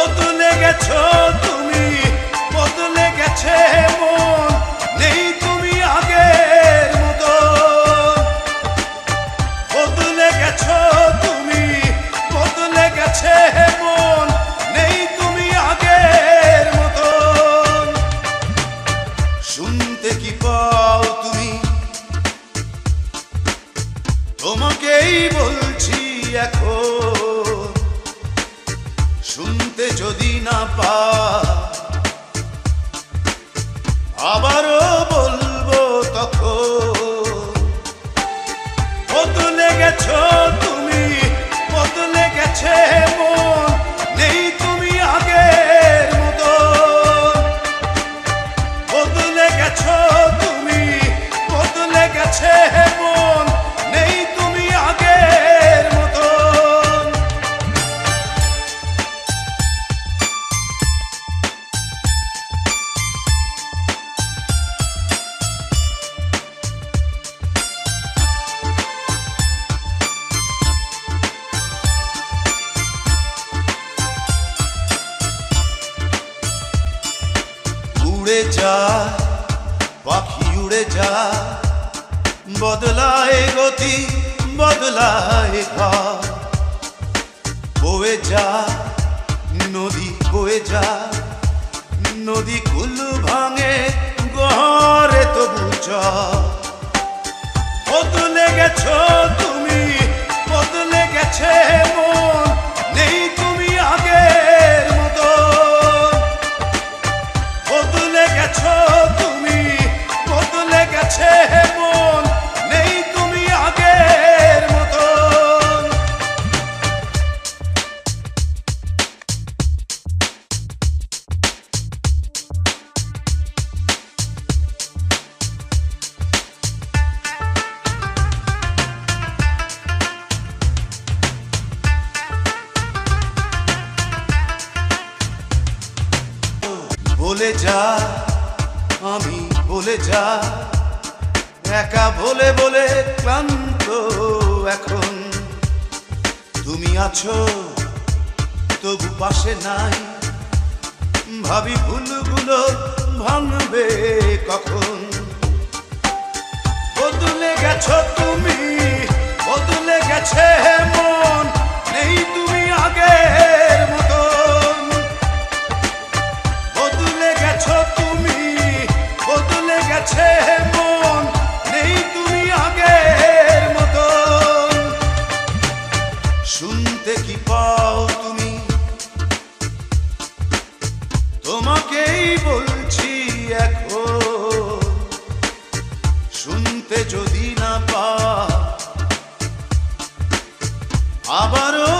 বদলে গেছো তুমি, বদলে গেছে মন, নেই তুমি আগের মতো। বদলে গেছো তুমি, বদলে গেছে মন, নেই তুমি আগের মতো। শুনতে কি পাও তুমি? তোমাকেই বলছি এখন। শুনতে যদি না পা উড়ে যা, পাখি উড়ে যা, বদলায় গতি, বদলায় ঘর। বয়ে যা, নদী বয়ে যা, নদী কুল ভাঙে গহরে তবু চর বদলে গেছো বলে যা, আমি বলে যা। একা বলে বলে ক্লান্ত এখন। তুমি আছো, তবু পাশে নাই। ভাবি ভুলগুলো ভাঙবে কখন? বদলে গেছো তুমি, বদলে গেছে মন গেছে মন, নেই তুমি আগের মতন শুনতে কি পাও তুমি? তোমাকেই বলছি এখন। শুনতে যদি না পা আবারও